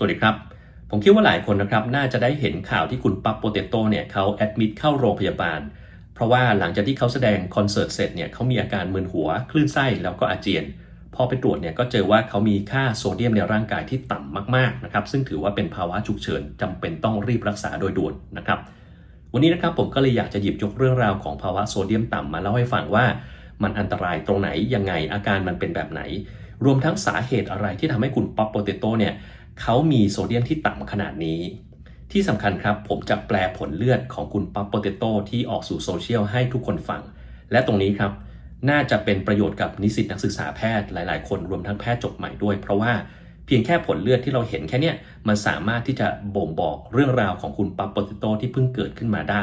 สวัสดีครับ ผมคิดว่าหลายคนนะครับน่าจะได้เห็นข่าวที่คุณปั๊บโปเตโต้เนี่ยเขาแอดมิดเข้าโรงพยาบาล เพราะว่าหลังจากที่เขาแสดงคอนเสิร์ตเสร็จเนี่ยเขามีอาการมึนหัว คลื่นไส้แล้วก็อาเจียน พอไปตรวจเนี่ยก็เจอว่าเขามีค่าโซเดียมในร่างกายที่ต่ำมากๆนะครับซึ่งถือว่าเป็นภาวะฉุกเฉินจำเป็นต้องรีบรักษาโดยด่วนนะครับวันนี้นะครับผมก็เลยอยากจะหยิบยกเรื่องราวของภาวะโซเดียมต่ำมาเล่าให้ฟังว่ามันอันตรายตรงไหนยังไงอาการมันเป็นแบบไหน รวมทั้งสาเหตุอะไรที่ทำให้คุณป๊อปโปเตโต้เนี่ย เขามีโซเดียมที่ต่ำขนาดนี้ ที่สำคัญครับผมจะแปลผลเลือดของคุณป๊อปโปเตโต้ที่ออกสู่โซเชียลให้ทุกคนฟัง และตรงนี้ครับ น่าจะเป็นประโยชน์กับนิสิตนักศึกษาแพทย์หลาย ๆ คนรวมทั้งแพทย์จบใหม่ด้วย เพราะว่าเพียงแค่ผลเลือดที่เราเห็นแค่เนี้ยมันสามารถที่จะบ่งบอกเรื่องราวของคุณปั๊บโปเตโต้ที่เพิ่งเกิดขึ้นมาได้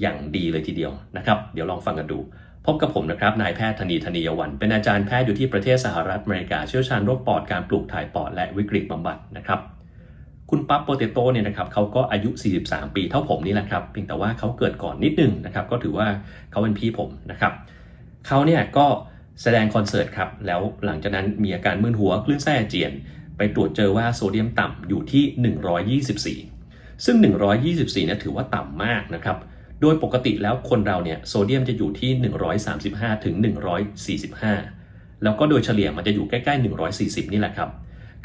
อย่างดีเลยทีเดียวนะครับ เดี๋ยวลองฟังกันดู พบกับผมนะครับ นายแพทย์ธนีธนียวัน เป็นอาจารย์แพทย์อยู่ที่ประเทศสหรัฐอเมริกา เชี่ยวชาญโรคปอด การปลูกถ่ายปอด และวิกฤตบำบัดนะครับ คุณปั๊บโปเตโต้เนี่ยนะครับเขาก็อายุ 43 ปีเท่าผมนี่แหละครับ เพียงแต่ว่าเขาเกิดก่อนนิดนึงนะครับ ก็ถือว่าเขาเป็นพี่ผมนะครับ เขาเนี่ยก็แสดงคอนเสิร์ตครับ แล้วหลังจากนั้นมีอาการมึนหัว คลื่นไส้อาเจียน ไปตรวจเจอว่าโซเดียมต่ำอยู่ที่ 124 ซึ่ง 124เนี่ยถือว่าต่ำมากนะครับ โดยปกติแล้วคนเราเนี่ยโซเดียมจะอยู่ที่ 135ถึง145 แล้วก็โดยเฉลี่ยมันจะอยู่ใกล้ๆ 140 นี่แหละครับ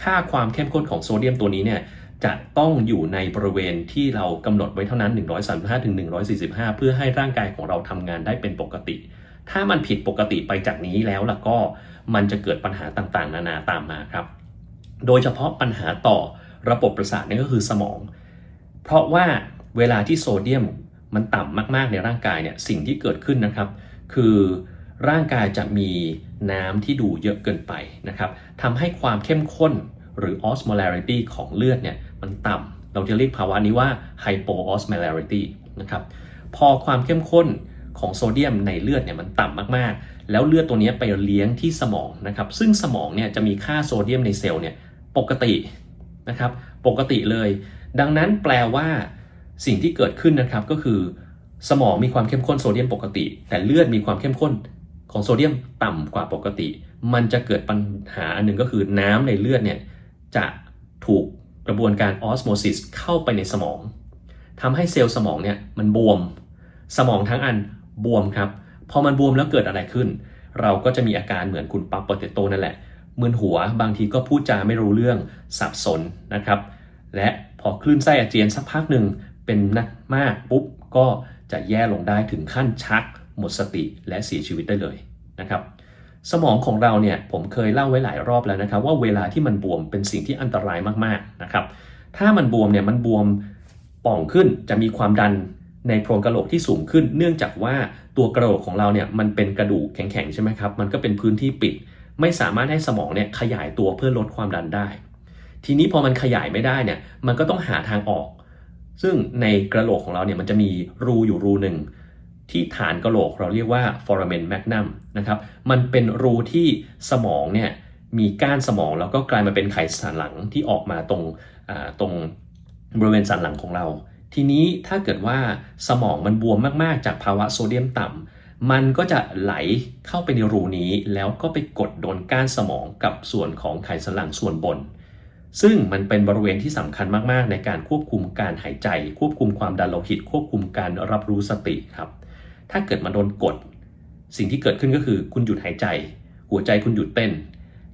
ค่าความเข้มข้นของโซเดียมตัวนี้เนี่ยจะต้องอยู่ในบริเวณที่เรากำหนดไว้เท่านั้น 135ถึง145 เพื่อให้ร่างกายของเราทำงานได้เป็นปกติ ถ้ามันผิดปกติไปจากนี้แล้วล่ะก็มันจะเกิดปัญหาต่างๆ นานาตามมาครับ โดยเฉพาะปัญหาต่อระบบประสาทนั่นก็คือสมอง เพราะว่าเวลาที่โซเดียม มันต่ำมากๆในร่างกายเนี่ยสิ่งที่เกิดขึ้นนะครับ คือร่างกายจะมีน้ำที่ดูเยอะเกินไปนะครับทำให้ความเข้มข้นหรือ osmolarity ของเลือดเนี่ยมันต่ำเราจะเรียกภาวะนี้ว่า hypoosmolarity นะครับพอความเข้มข้นของโซเดียมในเลือดเนี่ยมันต่ำมากๆ แล้วเลือดตัวนี้ไปเลี้ยงที่สมองนะครับ ซึ่งสมองเนี่ยจะมีค่าโซเดียมในเซลล์เนี่ยปกตินะครับ ปกติเลย ดังนั้นแปลว่า สิ่งที่เกิดขึ้นนะครับก็คือ สมองมีความเข้มข้นโซเดียมปกติ แต่เลือดมีความเข้มข้นของโซเดียมต่ำกว่าปกติ มันจะเกิดปัญหาอันหนึ่งก็คือน้ำในเลือดเนี่ยจะถูกกระบวนการออสโมซิสเข้าไปในสมองทำให้เซลล์สมองเนี่ยมันบวม สมองทั้งอันบวมครับ พอมันบวมแล้วเกิดอะไรขึ้น เราก็จะมีอาการเหมือนคุณปั๊บโปเตโต้นั่นแหละมึนหัวบางทีก็พูดจาไม่รู้เรื่องสับสนนะครับ และพอคลื่นไส้อาเจียนสักพักหนึ่ง เป็นนักมากปุ๊บก็จะแย่ลงได้ถึงขั้นชัก หมดสติและเสียชีวิตได้เลยนะครับสมองของเราเนี่ยผมเคยเล่าไว้หลายรอบแล้วนะครับ ว่าเวลาที่มันบวมเป็นสิ่งที่อันตรายมากๆนะครับถ้ามันบวมเนี่ยมันบวมป่องขึ้นจะมีความดันในโพรงกระโหลกที่สูงขึ้น เนื่องจากว่าตัวกระโหลกของเราเนี่ยมันเป็นกระดูกแข็งๆใช่ไหมครับมันก็เป็นพื้นที่ปิด ไม่สามารถให้สมองเนี่ยขยายตัวเพื่อลดความดันได้ ทีนี้พอมันขยายไม่ได้เนี่ยมันก็ต้องหาทางออก ซึ่งในกระโหลกของเราเนี่ยมันจะมีรูอยู่รูหนึ่งที่ฐานกระโหลกเราเรียกว่า foramen magnum นะครับ มันเป็นรูที่สมองเนี่ยมีก้านสมองแล้วก็กลายมาเป็นไขสันหลังที่ออกมาตรงตรงบริเวณสันหลังของเรา ทีนี้ถ้าเกิดว่าสมองมันบวมมากๆ จากภาวะโซเดียมต่ำมันก็จะไหลเข้าไปในรูนี้แล้วก็ไปกดโดนก้านสมองกับส่วนของไขสันหลังส่วนบน ซึ่งมันเป็นบริเวณที่สำคัญมากๆ ในการควบคุมการหายใจ ควบคุมความดันโลหิต ควบคุมการรับรู้สติครับ ถ้าเกิดมาโดนกด สิ่งที่เกิดขึ้นก็คือคุณหยุดหายใจ หัวใจคุณหยุดเต้น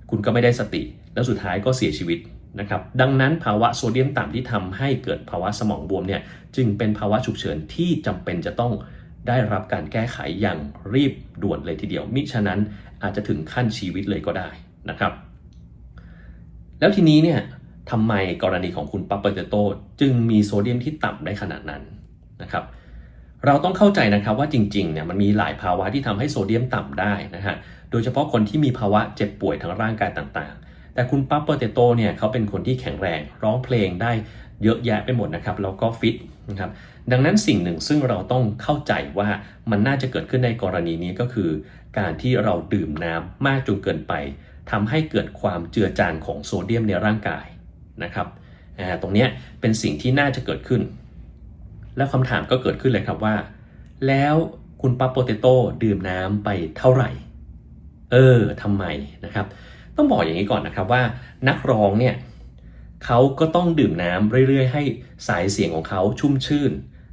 คุณก็ไม่ได้สติ แล้วสุดท้ายก็เสียชีวิตนะครับ ดังนั้นภาวะโซเดียมต่ำที่ทำให้เกิดภาวะสมองบวมเนี่ยจึงเป็นภาวะฉุกเฉินที่จำเป็นจะต้องได้รับการแก้ไขอย่างรีบด่วนเลยทีเดียว มิฉะนั้นอาจจะถึงขั้นชีวิตเลยก็ได้นะครับ แล้วทีนี้เนี่ยทำไมกรณีของคุณปั๊บเปอร์เตโตจึงมีโซเดียมที่ต่ำได้ขนาดนั้นนะครับ เราต้องเข้าใจนะครับว่าจริงๆเนี่ยมันมีหลายภาวะที่ทำให้โซเดียมต่ำได้นะฮะโดยเฉพาะคนที่มีภาวะเจ็บป่วยทางร่างกายต่างๆ แต่คุณปั๊บเปอร์เตโตเนี่ยเขาเป็นคนที่แข็งแรงร้องเพลงได้เยอะแยะไปหมดนะครับแล้วก็ฟิตนะครับดังนั้นสิ่งหนึ่งซึ่งเราต้องเข้าใจว่ามันน่าจะเกิดขึ้นในกรณีนี้ก็คือ การที่เราดื่มน้ำมากจนเกินไป ทำให้เกิดความเจือจางของโซเดียมในร่างกายนะครับตรงนี้เป็นสิ่งที่น่าจะเกิดขึ้น แล้วคำถามก็เกิดขึ้นเลยครับว่า แล้วคุณปั๊บโปเตโต้ดื่มน้ำไปเท่าไหร่ เออทำไมนะครับ ต้องบอกอย่างนี้ก่อนนะครับว่านักร้องเนี่ยเขาก็ต้องดื่มน้ำเรื่อยๆ ให้สายเสียงของเขาชุ่มชื่น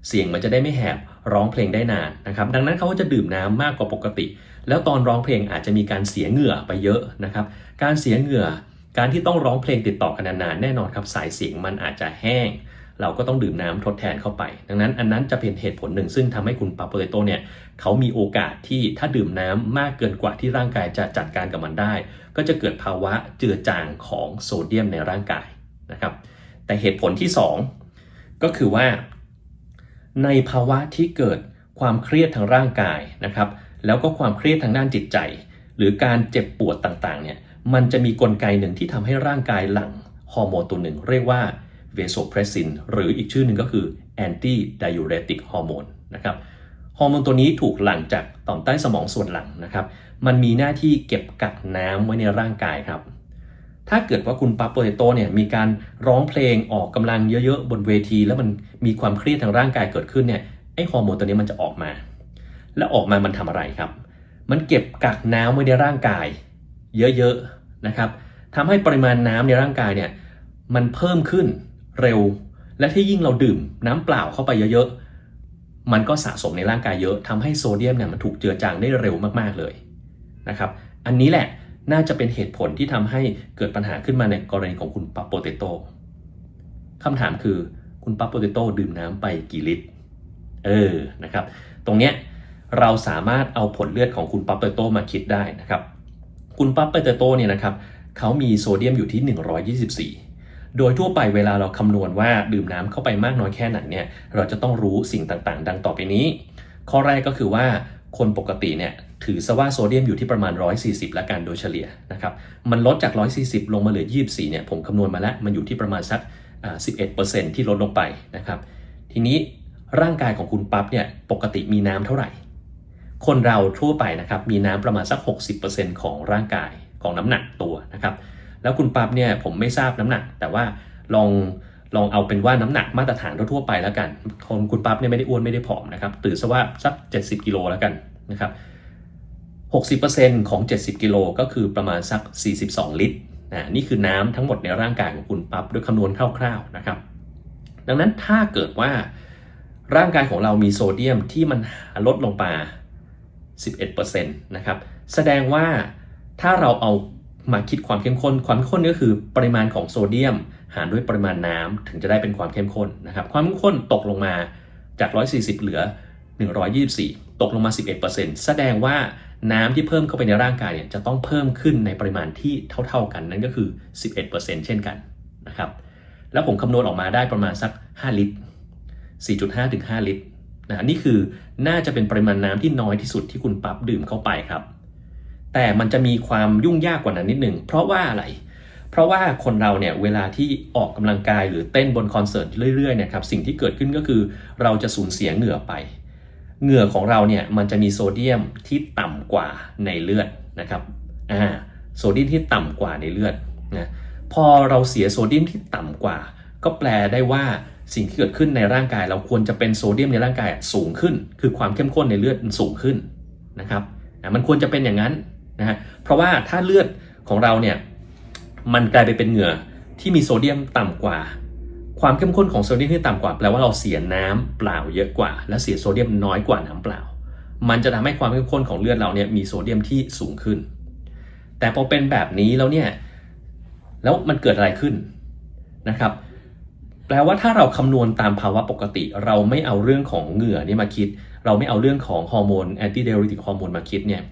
เสียงมันจะได้ไม่แหบ ร้องเพลงได้นานนะครับ ดังนั้นเขาก็จะดื่มน้ำมากกว่าปกติ แล้วตอนร้องเพลงอาจจะมีการเสียเหงื่อไปเยอะนะครับ การเสียเหงื่อ การที่ต้องร้องเพลงติดต่อกันนานๆแน่นอนครับสายเสียงมันอาจจะแห้ง เราก็ต้องดื่มน้ำทดแทนเข้าไป ดังนั้นอันนั้นจะเป็นเหตุผลหนึ่ง ซึ่งทำให้คุณปาโปเตโตเนี่ยเขามีโอกาสที่ถ้าดื่มน้ำมากเกินกว่าที่ร่างกายจะจัดการกับมันได้ ก็จะเกิดภาวะเจือจางของโซเดียมในร่างกายนะครับแต่เหตุผลที่ 2 ก็คือว่า ในภาวะที่เกิดความเครียดทางร่างกายนะครับ แล้วก็ความเครียดทางด้านจิตใจ หรือการเจ็บปวดต่างๆเนี่ยมันจะมีกลไกหนึ่งที่ทำให้ร่างกายหลั่งฮอร์โมนตัวหนึ่ง เรียกว่า vasopressin หรืออีกชื่อหนึ่งก็คือ anti diuretic hormone นะครับฮอร์โมนตัวนี้ถูกหลั่งจากต่อมใต้สมองส่วนหลังนะครับ มันมีหน้าที่เก็บกักน้ำไว้ในร่างกายครับ ถ้าเกิดว่าคุณปั๊บโปเตโตเนี่ยมีการร้องเพลงออกกำลังเยอะๆ บนเวที แล้วมันมีความเครียดทางร่างกายเกิดขึ้นเนี่ยไอฮอร์โมนตัวนี้มันจะออกมา แล้วออกมามันทำอะไรครับ มันเก็บกักน้ำไว้ในร่างกาย เยอะๆนะครับทำให้ปริมาณน้ำในร่างกายเนี่ยมันเพิ่มขึ้นเร็ว และที่ยิ่งเราดื่มน้ำเปล่าเข้าไปเยอะๆ มันก็สะสมในร่างกายเยอะทำให้โซเดียมเนี่ยมันถูกเจือจางได้เร็วมากๆเลยนะครับ อันนี้แหละ น่าจะเป็นเหตุผลที่ทำให้เกิดปัญหาขึ้นมาในกรณีของคุณปั๊บโปเตโต้คำถามคือคุณปั๊บโปเตโต้ดื่มน้ำไปกี่ลิตร เออ นะครับ ตรงเนี้ยเราสามารถเอาผลเลือดของคุณปั๊บโปเตโต้มาคิดได้นะครับ คุณปั๊บโปเตโต้เนี่ยนะครับเขามีโซเดียมอยู่ที่ 124โดยทั่วไปเวลาเราคำนวณว่าดื่มน้ำเข้าไปมากน้อยแค่ไหนเนี่ยเราจะต้องรู้สิ่งต่างๆ ดังต่อไปนี้ ข้อแรกก็คือว่าคนปกติเนี่ย ถือซะว่าโซเดียมอยู่ที่ประมาณ 140 ละกันโดยเฉลี่ยนะครับ มันลดจาก 140 ลงมาเหลือ 24 เนี่ย ผมคำนวณมาแล้ว มันอยู่ที่ประมาณสักอ่า11%ที่ลดลงไปนะครับ ทีนี้ร่างกายของคุณปั๊บเนี่ย ปกติมีน้ำเท่าไหร่ คนเราทั่วไปนะครับ มีน้ำประมาณสัก 60%ของร่างกายของน้ำหนักตัวนะครับ แล้วคุณปั๊บเนี่ยผมไม่ทราบน้ำหนัก แต่ว่าลองลองเอาเป็นว่าน้ำหนักมาตรฐานทั่วไปแล้วกัน คนคุณปั๊บเนี่ยไม่ได้อ้วนไม่ได้ผอมนะครับ ตื่นซะว่าสัก 70 กิโลแล้วกันนะครับ 60%ของ 70 กิโลก็คือประมาณสัก 42 ลิตรนะนี่คือน้ำทั้งหมดในร่างกายของคุณปั๊บด้วยคำนวณคร่าวๆนะครับ ดังนั้นถ้าเกิดว่าร่างกายของเรามีโซเดียมที่มันลดลงมา 11%นะครับ แสดงว่าถ้าเราเอามาคิดความเข้มข้น ความเข้มข้นก็คือปริมาณของโซเดียม หารด้วยปริมาณน้ำถึงจะได้เป็นความเข้มข้นนะครับ ความเข้มข้นตกลงมาจาก 140 เหลือ 124 ตกลงมา 11%แสดงว่า น้ำที่เพิ่มเข้าไปในร่างกายเนี่ยจะต้องเพิ่มขึ้นในปริมาณที่เท่า ๆกันนั่นก็คือ 11%เช่นกันนะครับแล้วผมคำนวณออกมาได้ประมาณสัก 5 ลิตร 4.5ถึง5ลิตรนะนี่คือน่าจะเป็นปริมาณน้ำที่น้อยที่สุดที่คุณปั๊บดื่มเข้าไปครับ แต่มันจะมีความยุ่งยากกว่านั้นนิดหนึ่งเพราะว่าอะไร เพราะว่าคนเราเนี่ยเวลาที่ออกกำลังกายหรือเต้นบนคอนเสิร์ตเรื่อยๆเนี่ยครับสิ่งที่เกิดขึ้นก็คือเราจะสูญเสียเหงื่อไป เหงื่อของเราเนี่ยมันจะมีโซเดียมที่ต่ำกว่าในเลือดนะครับอ่าโซเดียมที่ต่ำกว่าในเลือดนะพอเราเสียโซเดียมที่ต่ำกว่า ก็แปลได้ว่าสิ่งที่เกิดขึ้นในร่างกาย เราควรจะเป็นโซเดียมในร่างกายสูงขึ้น คือความเข้มข้นในเลือดมันสูงขึ้นนะครับอะมันควรจะเป็นอย่างนั้นนะฮะเพราะว่าถ้าเลือดของเราเนี่ยมันกลายไปเป็นเหงื่อที่มีโซเดียมต่ำกว่า ความเข้มข้นของโซเดียมที่ต่ำกว่าแปลว่าเราเสียน้ำเปล่าเยอะกว่า และเสียโซเดียมน้อยกว่าน้ำเปล่า มันจะทำให้ความเข้มข้นของเลือดเราเนี่ยมีโซเดียมที่สูงขึ้น แต่พอเป็นแบบนี้แล้วเนี่ยแล้วมันเกิดอะไรขึ้นนะครับ แปลว่าถ้าเราคำนวณตามภาวะปกติ เราไม่เอาเรื่องของเหงื่อนี่มาคิด เราไม่เอาเรื่องของฮอร์โมนแอนตี้เดริติกฮอร์โมนมาคิดเนี่ย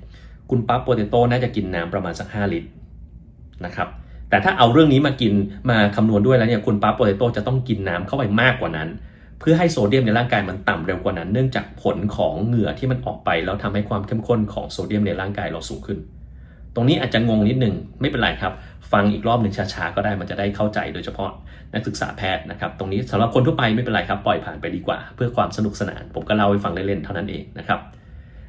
คุณปั๊บโปเตโต้น่าจะกินน้ำประมาณสัก 5 ลิตรนะครับ แต่ถ้าเอาเรื่องนี้มากินมาคำนวณด้วยแล้วเนี่ยคุณปั๊บโปเตโต้จะต้องกินน้ำเข้าไปมากกว่านั้น เพื่อให้โซเดียมในร่างกายมันต่ำเร็วกว่านั้น เนื่องจากผลของเหงื่อที่มันออกไป แล้วทำให้ความเข้มข้นของโซเดียมในร่างกายเราสูงขึ้น ตรงนี้อาจจะงงนิดนึงไม่เป็นไรครับ ฟังอีกรอบหนึ่งช้าๆก็ได้มันจะได้เข้าใจโดยเฉพาะนักศึกษาแพทย์นะครับ ตรงนี้สำหรับคนทั่วไปไม่เป็นไรครับปล่อยผ่านไปดีกว่า เพื่อความสนุกสนาน ผมก็เล่าให้ฟังเล่นๆเท่านั้นเองนะครับ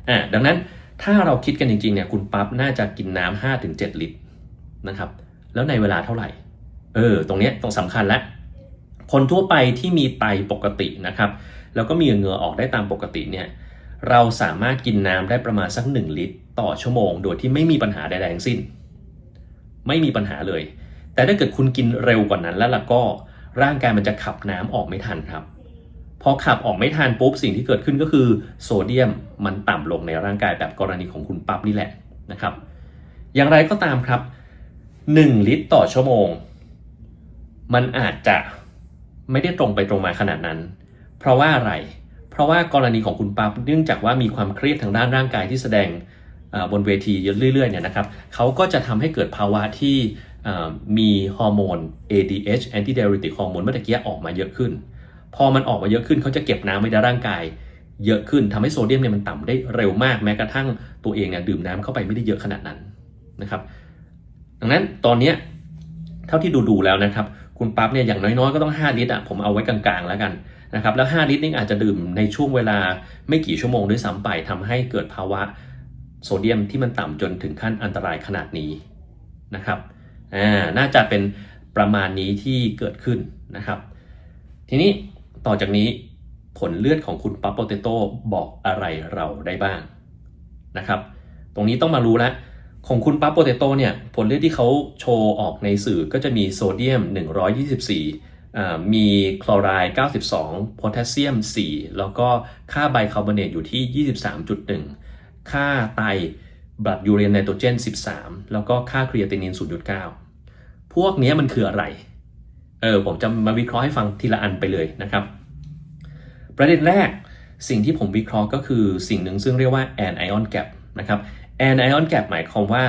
อ่าดังนั้นถ้าเราคิดกันจริงๆเนี่ยคุณปั๊บน่าจะกินน้ำห้าถึงเจ็ดลิตรนะครับ แล้วในเวลาเท่าไหร่ เออ ตรงเนี้ยตรงสำคัญแล้วคนทั่วไปที่มีไตปกตินะครับ แล้วก็มีเหงื่อออกได้ตามปกติเนี่ย เราสามารถกินน้ำได้ประมาณสัก 1 ลิตร ต่อชั่วโมง โดยที่ไม่มีปัญหาใดๆทั้งสิ้น ไม่มีปัญหาเลย แต่ถ้าเกิดคุณกินเร็วกว่านั้นแล้วล่ะก็ร่างกายมันจะขับน้ำออกไม่ทันครับ พอขับออกไม่ทันปุ๊บสิ่งที่เกิดขึ้นก็คือโซเดียมมันต่ำลงในร่างกายแบบกรณีของคุณปั๊บนี่แหละนะครับ อย่างไรก็ตามครับ 1 ลิตรต่อชั่วโมง มันอาจจะไม่ได้ตรงไปตรงมาขนาดนั้น เพราะว่าอะไร เพราะว่ากรณีของคุณปั๊บเนื่องจากว่ามีความเครียดทางด้านร่างกายที่แสดงบนเวทีเรื่อยๆเนี่ยนะครับเขาก็จะทำให้เกิดภาวะที่มีฮอร์โมน ADH antidiuretic ฮอร์โมนเมื่อตะกี้ออกมาเยอะขึ้น พอมันออกมาเยอะขึ้นเขาจะเก็บน้ำไว้ในร่างกาย เยอะขึ้นทำให้โซเดียมเนี่ยมันต่ำได้เร็วมากแม้กระทั่งตัวเองเนี่ยดื่มน้ำเข้าไปไม่ได้เยอะขนาดนั้นนะครับ ดังนั้นตอนนี้เท่าที่ดูๆแล้วนะครับ คุณปั๊บเนี่ยอย่างน้อยๆก็ต้อง 5 ลิตรอะผมเอาไว้กลางๆแล้วกันนะครับแล้ว 5 ลิตรนี่อาจจะดื่มในช่วงเวลาไม่กี่ชั่วโมงด้วยซ้ำไปทำให้เกิดภาวะโซเดียมที่มันต่ำจนถึงขั้นอันตรายขนาดนี้นะครับอ่าน่าจะเป็นประมาณนี้ที่เกิดขึ้นนะครับ ทีนี้ต่อจากนี้ผลเลือดของคุณปั๊บโปเตโต้บอกอะไรเราได้บ้างนะครับ ตรงนี้ต้องมารู้แล้ว ของคุณปั๊บโปเตโต้เนี่ยผลเลือดที่เขาโชว์ออกในสื่อก็จะมีโซเดียม 124 มีคลอไรด์92 โพแทสเซียม 4 แล้วก็ค่าไบคาร์บอเนตอยู่ที่ 23.1 ค่าไตบลัดยูเรียนไนโตรเจน 13 แล้วก็ค่าครีเอตินิน 0.9 พวกนี้มันคืออะไร เออผมจะมาวิเคราะห์ให้ฟังทีละอันไปเลยนะครับ ประเด็นแรกสิ่งที่ผมวิเคราะห์ก็คือสิ่งหนึ่งซึ่งเรียกว่า anion gap นะครับ anion gap หมายความว่า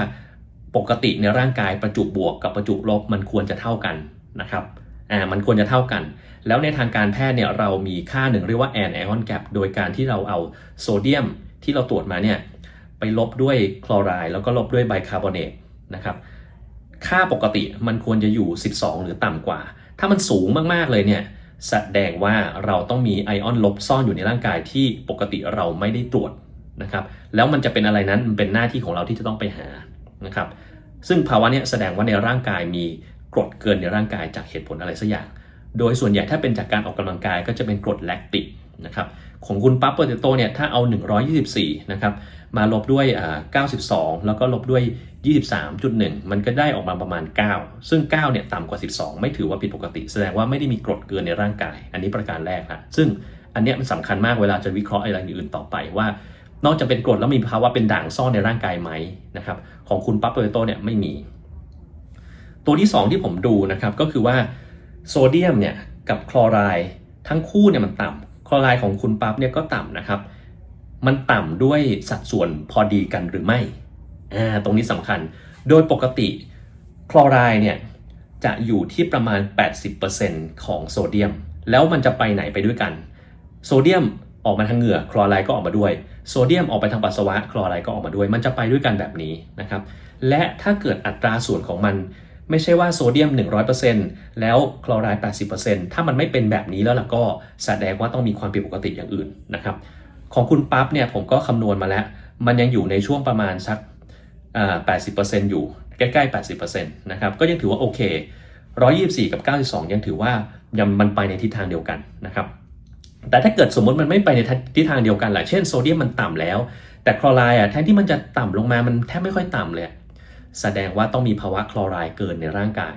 ปกติในร่างกายประจุบวกกับประจุลบมันควรจะเท่ากันนะครับอ่ามันควรจะเท่ากัน แล้วในทางการแพทย์เนี่ยเรามีค่าหนึ่งเรียกว่า anion gap โดยการที่เราเอาโซเดียมที่เราตรวจมาเนี่ยไปลบด้วยคลอไรด์แล้วก็ลบด้วยไบคาร์บอเนตนะครับค่าปกติมันควรจะอยู่ 12 หรือต่ำกว่า ถ้ามันสูงมากๆเลยเนี่ยแสดงว่าเราต้องมีไอออนลบซ่อนอยู่ในร่างกายที่ปกติเราไม่ได้ตรวจ นะครับแล้วมันจะเป็นอะไรนั้นมันเป็นหน้าที่ของเราที่จะต้องไปหานะครับซึ่งภาวะนี้แสดงว่าในร่างกายมีกรดเกินในร่างกายจากเหตุผลอะไรสักอย่าง โดยส่วนใหญ่ถ้าเป็นจากการออกกำลังกายก็จะเป็นกรดแลคติกนะครับของคุณปั๊บโปอร์เตโต้เนี่ยถ้าเอา 124นะครับมาลบด้วยอ่า92 แล้วก็ลบด้วย 23.1 มันก็ได้ออกมาประมาณ 9 ซึ่ง9เนี่ยต่ำกว่า 12 ไม่ถือว่าผิดปกติ แสดงว่าไม่ได้มีกรดเกินในร่างกาย อันนี้ประการแรกนะซึ่งอันเนี้ยมันสำคัญมากเวลาจะวิเคราะห์อะไรอื่นต่อไปว่า นอกจากเป็นกรดแล้วมีภาวะเป็นด่างซ่อนในร่างกายไหมนะครับ ของคุณปั๊บโปเตโต้เนี่ยไม่มี ตัวที่ 2 ที่ผมดูนะครับก็คือว่าโซเดียมเนี่ยกับคลอไรด์ทั้งคู่เนี่ยมันต่ำคลอไรด์ของคุณปั๊บเนี่ยก็ต่ำนะครับ มันต่ำด้วยสัดส่วนพอดีกันหรือไม่อ่าตรงนี้สำคัญ โดยปกติคลอไรด์เนี่ยจะอยู่ที่ประมาณ 80%ของโซเดียม แล้วมันจะไปไหนไปด้วยกัน โซเดียม ออกมาทางเหงื่อคลอไรด์ก็ออกมาด้วย โซเดียมออกไปทางปัสสาวะคลอไรด์ก็ออกมาด้วย มันจะไปด้วยกันแบบนี้นะครับ และถ้าเกิดอัตราส่วนของมัน ไม่ใช่ว่าโซเดียม 100%แล้วคลอไรด์80%ถ้ามันไม่เป็นแบบนี้แล้วล่ะก็แสดงว่าต้องมีความผิดปกติอย่างอื่นนะครับของคุณปั๊บเนี่ยผมก็คำนวณมาแล้ว มันยังอยู่ในช่วงประมาณสักอ่า80%อยู่ใกล้ ๆ 80%นะครับก็ยังถือว่าโอเค 124 กับ 92 ยังถือว่ายังมันไปในทิศทางเดียวกันนะครับ แต่ถ้าเกิดสมมติมันไม่ไปในทิศทางเดียวกันแหละเช่นโซเดียมมันต่ำแล้ว แต่คลอไรด์อะแทนที่มันจะต่ำลงมามันแทบไม่ค่อยต่ำเลย แสดงว่าต้องมีภาวะคลอไรด์เกินในร่างกาย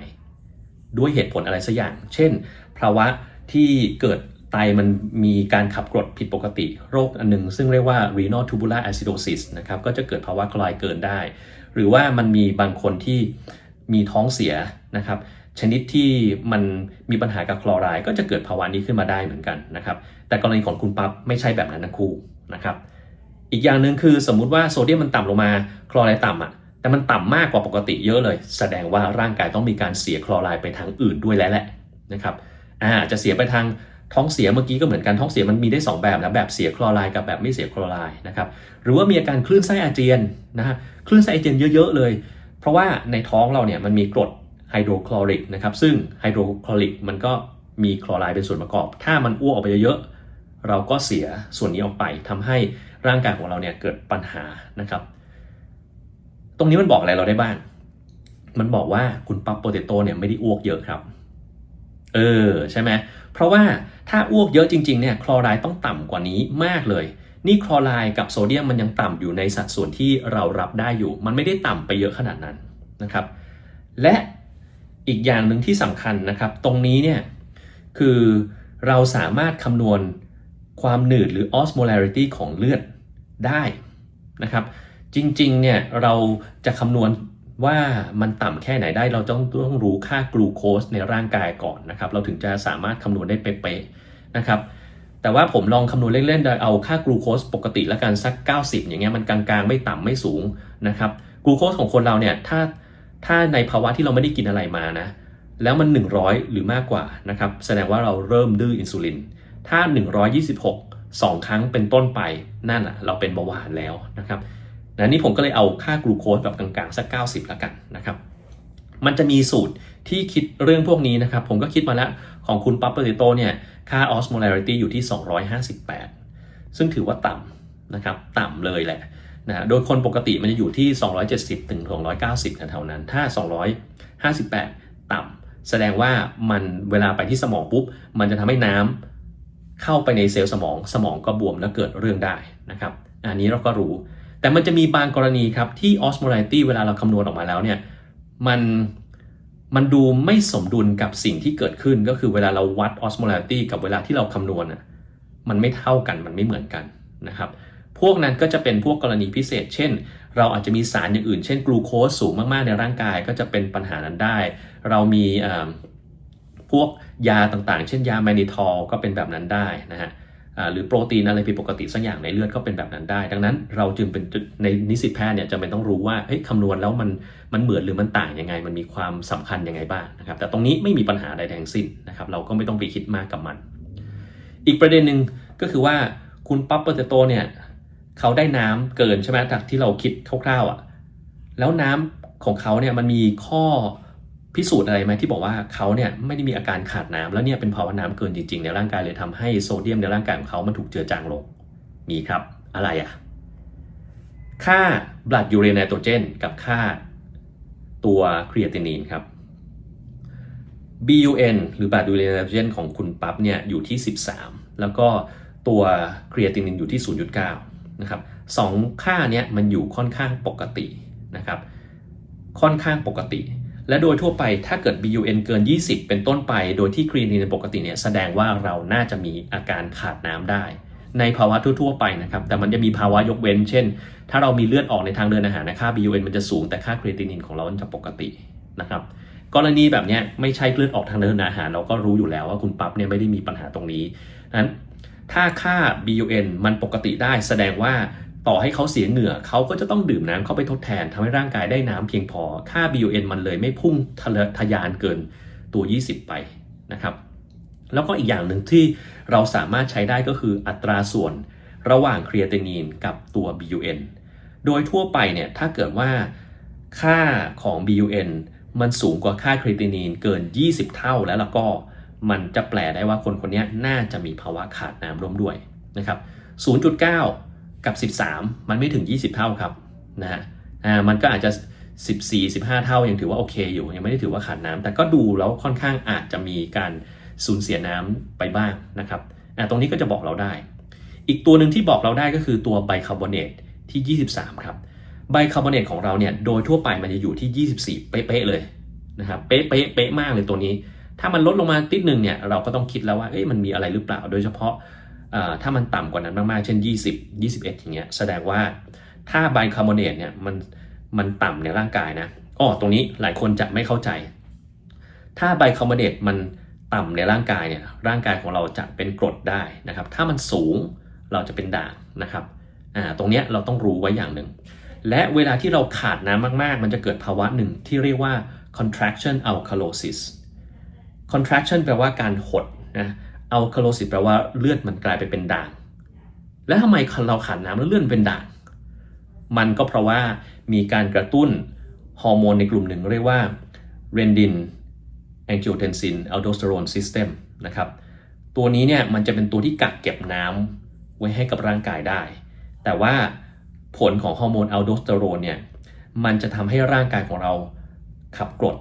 ด้วยเหตุผลอะไรสักอย่าง เช่น ภาวะที่เกิดไตมันมีการขับกรดผิดปกติ โรคอันหนึง ซึ่งเรียกว่า renal tubular acidosis นะครับก็จะเกิดภาวะคลอไรด์เกินได้ หรือว่ามันมีบางคนที่มีท้องเสียนะครับชนิดที่มันมีปัญหากับคลอไรด์ก็จะเกิดภาวะนี้ขึ้นมาได้เหมือนกันนะครับ แต่กรณีของคุณปั๊บไม่ใช่แบบนั้นทั้งคู่นะครับ อีกอย่างหนึ่งคือสมมุติว่าโซเดียมมันต่ำลงมาคลอไรด์ต่ำอะแต่มันต่ำมากกว่าปกติเยอะเลย แสดงว่าร่างกายต้องมีการเสียคลอไรด์ไปทางอื่นด้วยแล้วแหละนะครับอ่าจะเสียไปทางท้องเสียเมื่อกี้ก็เหมือนกันท้องเสียมันมีได้ 2 แบบนะแบบเสียคลอไรด์กับแบบไม่เสียคลอไรด์นะครับหรือว่ามีอาการคลื่นไส้อาเจียนนะฮะคลื่นไส้อาเจียนเยอะๆเลย เพราะว่าในท้องเราเนี่ยมันมีกรดไฮโดรคลอริกนะครับซึ่งไฮโดรคลอริกมันก็มีคลอไรด์เป็นส่วนประกอบ ถ้ามันอ้วกออกไปเยอะๆ เราก็เสียส่วนนี้ออกไปทำให้ร่างกายของเราเนี่ยเกิดปัญหานะครับ ตรงนี้มันบอกอะไรเราได้บ้าง มันบอกว่าคุณปั๊บโปเตโต้เนี่ยไม่ได้อ้วกเยอะครับ เออใช่ไหมเพราะว่าถ้าอ้วกเยอะจริงๆเนี่ยคลอไรด์ต้องต่ำกว่านี้มากเลย นี่คลอไรด์กับโซเดียมมันยังต่ำอยู่ในสัดส่วนที่เรารับได้อยู่ มันไม่ได้ต่ำไปเยอะขนาดนั้นนะครับ และอีกอย่างหนึ่งที่สำคัญนะครับ ตรงนี้เนี่ยคือเราสามารถคำนวณ ความหนืดหรือ osmolarity ของเลือดได้นะครับ จริงๆเนี่ยเราจะคำนวณว่ามันต่ำแค่ไหนได้เราต้องต้องรู้ค่ากลูโคสในร่างกายก่อนนะครับ เราถึงจะสามารถคำนวณได้เป๊ะๆนะครับแต่ว่าผมลองคำนวณเล่นๆ โดยเอาค่ากลูโคสปกติแล้วกันสัก 90 อย่างเงี้ยมันกลางๆ ไม่ต่ำไม่สูงนะครับกลูโคสของคนเราเนี่ยถ้าถ้าในภาวะที่เราไม่ได้กินอะไรมานะแล้วมัน 100 หรือมากกว่านะครับแสดงว่าเราเริ่มดื้ออินซูลิน ถ้า 126 2 ครั้งเป็นต้นไปนั่นแหละเราเป็นเบาหวานแล้วนะครับนะนี่ผมก็เลยเอาค่ากลูโคสแบบกลางๆ สัก 90 แล้วกันนะครับ มันจะมีสูตรที่คิดเรื่องพวกนี้นะครับ ผมก็คิดมาแล้วของคุณปั๊บเปอร์ติโตเนี่ยค่า osmolarity อยู่ที่ 258 ซึ่งถือว่าต่ำนะครับต่ำเลยแหละนะโดยคนปกติมันจะอยู่ที่ 270 ถึง 290แถวๆนั้น ถ้า 258 ต่ำแสดงว่ามันเวลาไปที่สมองปุ๊บ มันจะทำให้น้ำ เข้าไปในเซลล์สมองสมองก็บวมแล้วเกิดเรื่องได้นะครับอันนี้เราก็รู้ แต่มันจะมีบางกรณีครับที่ osmolarity เวลาเราคำนวณออกมาแล้วเนี่ยมันมันดูไม่สมดุลกับสิ่งที่เกิดขึ้นก็คือเวลาเราวัด osmolarity กับเวลาที่เราคำนวณอะมันไม่เท่ากันมันไม่เหมือนกันนะครับพวกนั้นก็จะเป็นพวกกรณีพิเศษ เช่น เราอาจจะมีสารอย่างอื่น เช่นกลูโคสสูงมากๆในร่างกายก็จะเป็นปัญหานั้นได้ เรามีพวก ยาต่างๆ เช่นยาแมนิทอลก็เป็นแบบนั้นได้นะฮะหรือโปรตีนอะไรผิดปกติสักอย่างในเลือดก็เป็นแบบนั้นได้ ดังนั้นเราจึงเป็นในนิสิตแพทย์เนี่ยจะเป็นต้องรู้ว่าเฮ้ยคำนวณแล้วมันมันเหมือนหรือมันต่างยังไง มันมีความสำคัญยังไงบ้างนะครับแต่ตรงนี้ไม่มีปัญหาใดทั้งสิ้นนะครับเราก็ไม่ต้องไปคิดมากกับมัน อีกประเด็นหนึ่งก็คือว่าคุณปั๊บเปอร์เตโตเนี่ยเขาได้น้ำเกินใช่ไหมจากที่เราคิดคร่าวๆอะแล้วน้ำของเขาเนี่ยมันมีข้อ พิสูจน์อะไรไหมที่บอกว่าเขาเนี่ยไม่ได้มีอาการขาดน้ำแล้วเนี่ยเป็นภาวะน้ำเกินจริงๆ ในร่างกายเลยทำให้โซเดียมในร่างกายของเขามันถูกเจือจางลง มีครับอะไรอะค่าบลัดยูเรนไนโตรเจนกับค่าตัวครีเอตินีนครับ BUN หรือบลัดยูเรนไนโตรเจนของคุณปั๊บเนี่ยอยู่ที่ 13 แล้วก็ตัวครีเอตินินอยู่ที่ 0.9 นะครับสองค่าเนี้มันอยู่ค่อนข้างปกตินะครับ ค่อนข้างปกติ และโดยทั่วไปถ้าเกิด BUN เกิน 20 เป็นต้นไป โดยที่ครีนินปกติเนี่ยแสดงว่าเราน่าจะมีอาการขาดน้ำได้ ในภาวะทั่วๆไปนะครับ แต่มันจะมีภาวะยกเว้น เช่น ถ้าเรามีเลือดออกในทางเดินอาหารนะค่า BUN มันจะสูงแต่ค่าครีตินินของเราจะปกตินะครับกรณีแบบนี้ไม่ใช่เลือดออกทางเดินอาหาร เราก็รู้อยู่แล้วว่าคุณปั๊บเนี่ยไม่ได้มีปัญหาตรงนี้นั้นถ้าค่า BUN มันปกติได้แสดงว่า ต่อให้เขาเสียเหงื่อเขาก็จะต้องดื่มน้ำเข้าไปทดแทนทำให้ร่างกายได้น้ำเพียงพอ ค่า BUN มันเลยไม่พุ่งทะทะยานเกินตัว 20 ไปนะครับ แล้วก็อีกอย่างหนึ่งที่เราสามารถใช้ได้ก็คืออัตราส่วนระหว่างครีเอตินีนกับตัว BUN โดยทั่วไปเนี่ยถ้าเกิดว่าค่าของ BUN มันสูงกว่าค่าครีเตินีนเกิน 20 เท่าแล้วแล้วก็มันจะแปลได้ว่าคนคนนี้น่าจะมีภาวะขาดน้ำร่วมด้วยนะครับ 0.9 กับ 13 มันไม่ถึง 20 เท่าครับนะฮะอ่ามันก็อาจจะ 14 15 เท่ายังถือว่าโอเคอยู่ยังไม่ได้ถือว่าขาดน้ำแต่ก็ดูแล้วค่อนข้างอาจจะมีการสูญเสียน้ำไปบ้างนะครับอ่าตรงนี้ก็จะบอกเราได้ อีกตัวหนึ่งที่บอกเราได้ก็คือตัวไบคาร์บอเนตที่ 23 ครับไบคาร์บอเนตของเราเนี่ยโดยทั่วไปมันจะอยู่ที่ 24 เป๊ะๆเลยนะครับเป๊ะๆเป๊ะมากเลยตัวนี้ ถ้ามันลดลงมาติดหนึ่งเนี่ยเราก็ต้องคิดแล้วว่าเอ้ยมันมีอะไรหรือเปล่า โดยเฉพาะ ถ้ามันต่ำกว่านั้นมากๆ เช่น 20 21 อย่างเงี้ย แสดงว่าถ้าไบคาร์บอเนตเนี่ยมันมันต่ำในร่างกายนะอ๋อตรงนี้หลายคนจะไม่เข้าใจ ถ้าไบคาร์บอเนตมันต่ำในร่างกายเนี่ย ร่างกายของเราจะเป็นกรดได้นะครับ ถ้ามันสูงเราจะเป็นด่างนะครับ อ่า ตรงนี้เราต้องรู้ไว้อย่างหนึ่ง และเวลาที่เราขาดน้ำมากๆ มันจะเกิดภาวะหนึ่งที่เรียกว่า contraction alkalosis contraction แปลว่าการหดนะ อัลคาโลซิสแปลว่าเลือดมันกลายไปเป็นด่าง แล้วทำไมเราขาดน้ำแล้วเลือดเป็นด่าง มันก็เพราะว่ามีการกระตุ้นฮอร์โมนในกลุ่มหนึ่งเรียกว่าเรนดินแองจิโอเทนซินอัลโดสเตอโรนซิสเต็มนะครับตัวนี้เนี่ยมันจะเป็นตัวที่กักเก็บน้ำไว้ให้กับร่างกายได้ แต่ว่าผลของฮอร์โมนอัลโดสเตอโรนเนี่ยมันจะทำให้ร่างกายของเราขับกรด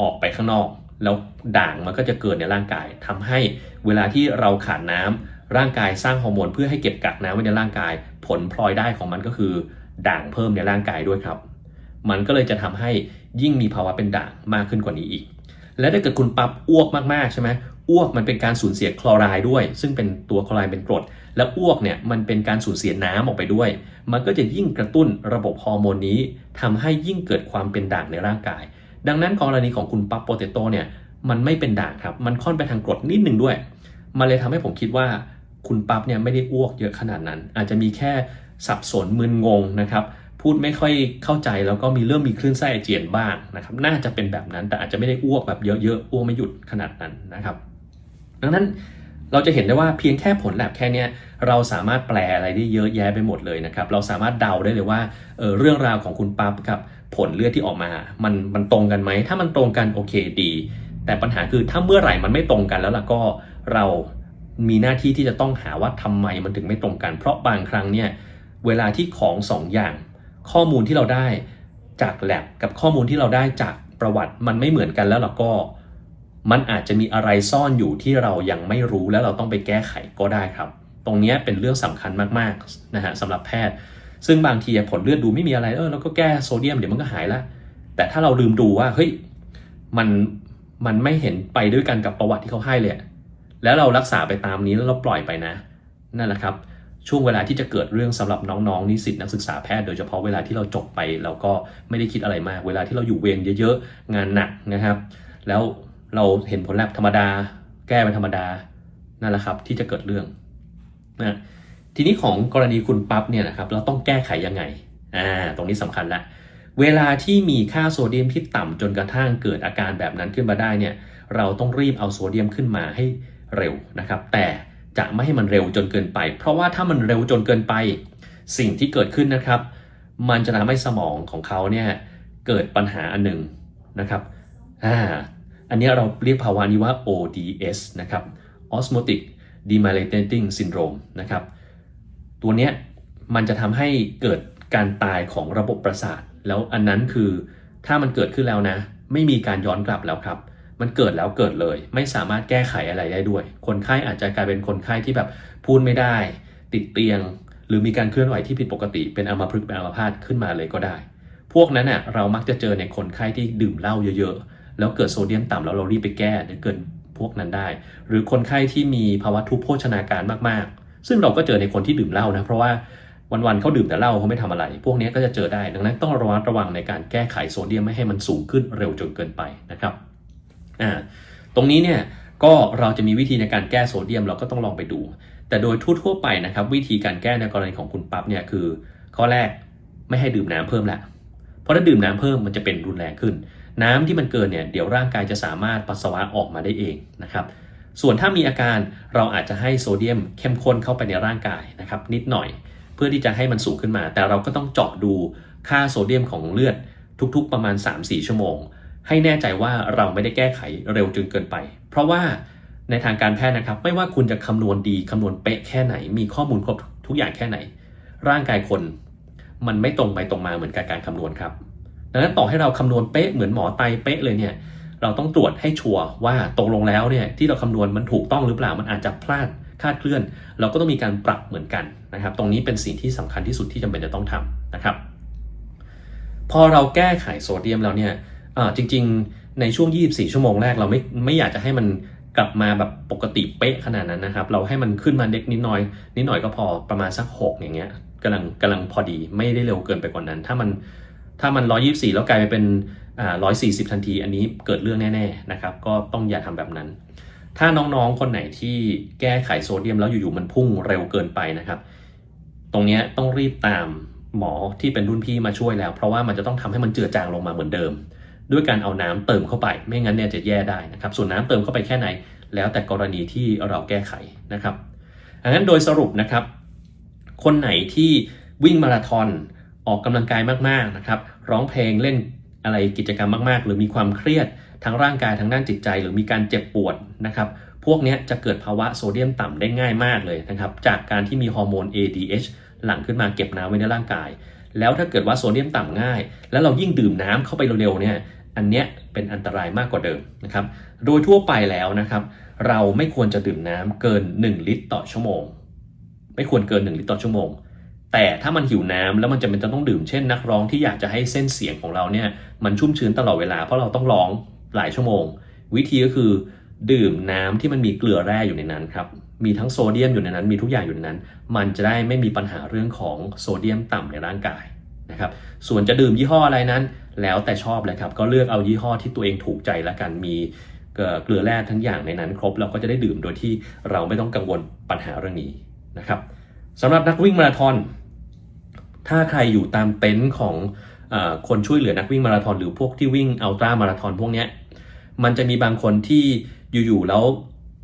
ออกไปข้างนอก แล้วด่างมันก็จะเกิดในร่างกายทำให้เวลาที่เราขาดน้ำร่างกายสร้างฮอร์โมนเพื่อให้เก็บกักน้ำไว้ในร่างกาย ผลพลอยได้ของมันก็คือ ด่างเพิ่มในร่างกายด้วยครับ มันก็เลยจะทำให้ยิ่งมีภาวะเป็นด่างมากขึ้นกว่านี้อีก และถ้าเกิดคุณปั๊บอ้วกมากๆใช่ไหมอ้วกมันเป็นการสูญเสียคลอไรด์ด้วย ซึ่งเป็นตัวคลอไรด์เป็นกรด และอ้วกเนี่ยมันเป็นการสูญเสียน้ำออกไปด้วย มันก็จะยิ่งกระตุ้นระบบฮอร์โมนนี้ทำให้ยิ่งเกิดความเป็นด่างในร่างกาย ดังนั้นกรณีของคุณปั๊บโปเตโต้เนี่ยมันไม่เป็นด่างครับ มันค่อนไปทางกรดนิดหนึ่งด้วย มันเลยทำให้ผมคิดว่าคุณปั๊บเนี่ยไม่ได้อ้วกเยอะขนาดนั้น อาจจะมีแค่สับสนมึนงงนะครับ พูดไม่ค่อยเข้าใจแล้วก็มีเริ่มมีคลื่นไส้อาเจียนบ้างนะครับ น่าจะเป็นแบบนั้น แต่อาจจะไม่ได้อ้วกแบบเยอะๆ อ้วกไม่หยุดขนาดนั้นนะครับ ดังนั้นเราจะเห็นได้ว่าเพียงแค่ผลแลบแค่เนี้ยเราสามารถแปลอะไรได้เยอะแยะไปหมดเลยนะครับ เราสามารถเดาได้เลยว่าเออเรื่องราวของคุณปั๊บกับ ผลเลือดที่ออกมา มันมันตรงกันไหม ถ้ามันตรงกันโอเคดี แต่ปัญหาคือถ้าเมื่อไหร่มันไม่ตรงกันแล้วล่ะก็เรามีหน้าที่ที่จะต้องหาว่าทำไมมันถึงไม่ตรงกัน เพราะบางครั้งเนี่ยเวลาที่ของสองอย่าง ข้อมูลที่เราได้จากแลบกับข้อมูลที่เราได้จากประวัติมันไม่เหมือนกันแล้วเราก็มันอาจจะมีอะไรซ่อนอยู่ที่เรายังไม่รู้แล้วเราต้องไปแก้ไขก็ได้ครับ ตรงนี้เป็นเรื่องสำคัญมากๆนะฮะสำหรับแพทย์ ซึ่งบางทีผลเลือดดูไม่มีอะไรเออเราก็แก้โซเดียมเดี๋ยวมันก็หายละแต่ถ้าเราลืมดูว่าเฮ้ยมันมันไม่เห็นไปด้วยกันกับประวัติที่เขาให้เลยแล้วเรารักษาไปตามนี้แล้วเราปล่อยไปนะ นั่นแหละครับ ช่วงเวลาที่จะเกิดเรื่องสำหรับน้องๆนิสิตนักศึกษาแพทย์โดยเฉพาะเวลาที่เราจบไป เราก็ไม่ได้คิดอะไรมาก เวลาที่เราอยู่เวรเยอะๆงานหนักนะครับ แล้วเราเห็นผลแลบธรรมดา แก้ไปธรรมดานั่นแหละครับ ที่จะเกิดเรื่องนะ ทีนี้ของกรณีคุณปั๊บเนี่ยนะครับเราต้องแก้ไขยังไงอ่าตรงนี้สำคัญละเวลาที่มีค่าโซเดียมที่ต่ำจนกระทั่งเกิดอาการแบบนั้นขึ้นมาได้เนี่ยเราต้องรีบเอาโซเดียมขึ้นมาให้เร็วนะครับ แต่จะไม่ให้มันเร็วจนเกินไป เพราะว่าถ้ามันเร็วจนเกินไป สิ่งที่เกิดขึ้นนะครับ มันจะทำให้สมองของเขาเนี่ยเกิดปัญหาอันหนึ่งนะครับอ่าอันนี้เราเรียกภาวะนี้ว่า ODS นะครับ Osmotic Demyelinating Syndrome นะครับ ตัวเนี้ยมันจะทำให้เกิดการตายของระบบประสาท แล้วอันนั้นคือถ้ามันเกิดขึ้นแล้วนะ ไม่มีการย้อนกลับแล้วครับ มันเกิดแล้วเกิดเลย ไม่สามารถแก้ไขอะไรได้ด้วย คนไข้อาจจะกลายเป็นคนไข้ที่แบบพูดไม่ได้ ติดเตียง หรือมีการเคลื่อนไหวที่ผิดปกติ เป็นอัมพฤกษ์เป็นอัมพาตขึ้นมาเลยก็ได้ พวกนั้นน่ะเรามักจะเจอในคนไข้ที่ดื่มเหล้าเยอะๆ แล้วเกิดโซเดียมต่ำแล้วเรารีบไปแก้เดี๋ยวเกิดพวกนั้นได้ หรือคนไข้ที่มีภาวะทุพโภชนาการมากๆ ซึ่งเราก็เจอในคนที่ดื่มเหล้านะ เพราะว่าวันๆเขาดื่มแต่เหล้าเขาไม่ทำอะไร พวกนี้ก็จะเจอได้ ดังนั้นต้องระมัดระวังในการแก้ไขโซเดียมไม่ให้มันสูงขึ้นเร็วจนเกินไปนะครับอ่าตรงนี้เนี่ยก็เราจะมีวิธีในการแก้โซเดียม เราก็ต้องลองไปดู แต่โดยทั่วๆไปนะครับ วิธีการแก้ในกรณีของคุณปั๊บเนี่ยคือ ข้อแรกไม่ให้ดื่มน้ำเพิ่มแหละเพราะถ้าดื่มน้ำเพิ่มมันจะเป็นรุนแรงขึ้น น้ำที่มันเกินเนี่ยเดี๋ยวร่างกายจะสามารถปัสสาวะออกมาได้เองนะครับ ส่วนถ้ามีอาการเราอาจจะให้โซเดียมเข้มข้นเข้าไปในร่างกายนะครับนิดหน่อย เพื่อที่จะให้มันสูงขึ้นมา แต่เราก็ต้องเจาะดูค่าโซเดียมของเลือดทุกๆประมาณ 3-4 ชั่วโมง ให้แน่ใจว่าเราไม่ได้แก้ไขเร็วจนเกินไป เพราะว่าในทางการแพทย์นะครับ ไม่ว่าคุณจะคำนวณดีคำนวณเป๊ะแค่ไหน มีข้อมูลครบทุกอย่างแค่ไหน ร่างกายคนมันไม่ตรงไปตรงมาเหมือนกับการคำนวณครับดังนั้นต่อให้เราคำนวณเป๊ะเหมือนหมอไตเป๊ะเลยเนี่ย เราต้องตรวจให้ชัวร์ว่าตกลงแล้วเนี่ยที่เราคำนวณมันถูกต้องหรือเปล่ามันอาจจะพลาดคาดเคลื่อน เราก็ต้องมีการปรับเหมือนกันนะครับ ตรงนี้เป็นสิ่งที่สำคัญที่สุดที่จำเป็นจะต้องทำนะครับ พอเราแก้ไขโซเดียมแล้วเนี่ยจริง ๆ ในช่วง 24 ชั่วโมงแรกเราไม่ไม่อยากจะให้มันกลับมาแบบปกติเป๊ะขนาดนั้นนะครับ เราให้มันขึ้นมาเล็กนิดหน่อย นิดหน่อยก็พอประมาณสัก 6 อย่างเงี้ยกำลังกำลังพอดีไม่ได้เร็วเกินไปกว่านั้น ถ้ามันถ้ามัน 124 แล้วกลายไปเป็น 140 ทันที อันนี้เกิดเรื่องแน่ๆนะครับ ก็ต้องอย่าทำแบบนั้น ถ้าน้องๆ คนไหนที่แก้ไขโซเดียมแล้วอยู่ๆ มันพุ่งเร็วเกินไปนะครับ ตรงนี้ต้องรีบตามหมอที่เป็นรุ่นพี่มาช่วยแล้ว เพราะว่ามันจะต้องทำให้มันเจือจางลงมาเหมือนเดิม ด้วยการเอาน้ำเติมเข้าไป ไม่งั้นเนี่ยจะแย่ได้นะครับ ส่วนน้ำเติมเข้าไปแค่ไหน แล้วแต่กรณีที่เราแก้ไขนะครับดังนั้นโดยสรุปนะครับ คนไหนที่วิ่งมาราธอนออกกำลังกายมากๆนะครับ ร้องเพลงเล่น อะไรกิจกรรมมาก ๆ หรือมีความเครียดทั้งร่างกายทั้งด้านจิตใจ หรือมีการเจ็บปวดนะครับพวกนี้จะเกิดภาวะโซเดียมต่ำได้ง่ายมากเลยนะครับจากการที่มีฮอร์โมน ADH หลั่งขึ้นมาเก็บน้ำไว้ในร่างกาย แล้วถ้าเกิดว่าโซเดียมต่ำง่าย แล้วเรายิ่งดื่มน้ำเข้าไปเร็วๆเนี่ยอันเนี้ยเป็นอันตรายมากกว่าเดิมนะครับโดยทั่วไปแล้วนะครับเราไม่ควรจะดื่มน้ำเกิน 1 ลิตรต่อชั่วโมง ไม่ควรเกิน 1 ลิตรต่อชั่วโมง แต่ถ้ามันหิวน้ำแล้วมันจะเป็นจะต้องดื่มเช่นนักร้องที่อยากจะให้เส้นเสียงของเราเนี่ยมันชุ่มชื้นตลอดเวลาเพราะเราต้องร้องหลายชั่วโมง วิธีก็คือดื่มน้ำที่มันมีเกลือแร่อยู่ในนั้นครับมีทั้งโซเดียมอยู่ในนั้นมีทุกอย่างอยู่ในนั้น มันจะได้ไม่มีปัญหาเรื่องของโซเดียมต่ำในร่างกายนะครับส่วนจะดื่มยี่ห้ออะไรนั้น แล้วแต่ชอบเลยครับก็เลือกเอายี่ห้อที่ตัวเองถูกใจละกันมีเอ่อเกลือแร่ทั้งอย่างในนั้น ครบเราก็จะได้ดื่มโดยที่เราไม่ต้องกังวลปัญหาเรื่องนี้นะครับสำหรับนักวิ่งมาราธอน ถ้าใครอยู่ตามเต็นท์ของอคนช่วยเหลือนักวิ่งมาราธอนหรือพวกที่วิ่งอัลตร้ามาราธอนพวกเนี้ยมันจะมีบางคนที่อยู่ๆแล้ว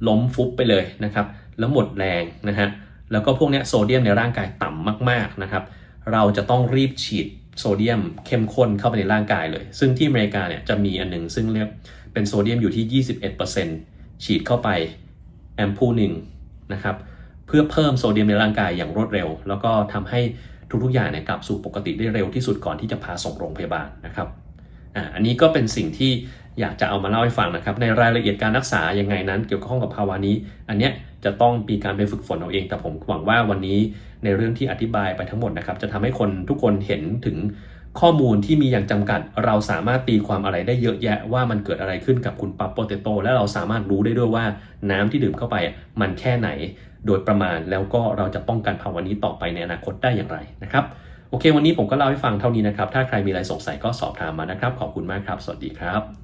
ล้มฟุบไปเลยนะครับ แล้วหมดแรงนะฮะแล้วก็พวกเนี้ยโซเดียมในร่างกายต่ำมากๆนะครับ เราจะต้องรีบฉีดโซเดียมเข้มข้นเข้าไปในร่างกายเลย ซึ่งที่อเมริกาเนี่ยจะมีอันหนึงซึ่งเรียกเป็นโซเดียมอยู่ที่ 21%ฉีดเข้าไปแอมพูหนึ่งนะครับ เพื่อเพิ่มโซเดียมในร่างกายอย่างรวดเร็ว แล้วก็ทำให้ ทุกๆอย่างเนี่ยกลับสู่ปกติได้เร็วที่สุดก่อนที่จะพาส่งโรงพยาบาลนะครับอ่าอันนี้ก็เป็นสิ่งที่อยากจะเอามาเล่าให้ฟังนะครับ ในรายละเอียดการรักษายังไงนั้น เกี่ยวข้องกับภาวะนี้ อันเนี้ยจะต้องมีการไปฝึกฝนเอาเอง แต่ผมหวังว่าวันนี้ในเรื่องที่อธิบายไปทั้งหมดนะครับ จะทำให้คนทุกคนเห็นถึง ข้อมูลที่มีอย่างจำกัด เราสามารถตีความอะไรได้เยอะแยะว่ามันเกิดอะไรขึ้นกับคุณปั๊บโปเตโต้และเราสามารถรู้ได้ด้วยว่าน้ำที่ดื่มเข้าไปมันแค่ไหน โดยประมาณแล้วก็เราจะป้องกันภาวะนี้ต่อไปในอนาคตได้อย่างไรนะครับโอเค วันนี้ผมก็เล่าให้ฟังเท่านี้นะครับ ถ้าใครมีอะไรสงสัยก็สอบถามมานะครับ ขอบคุณมากครับ สวัสดีครับ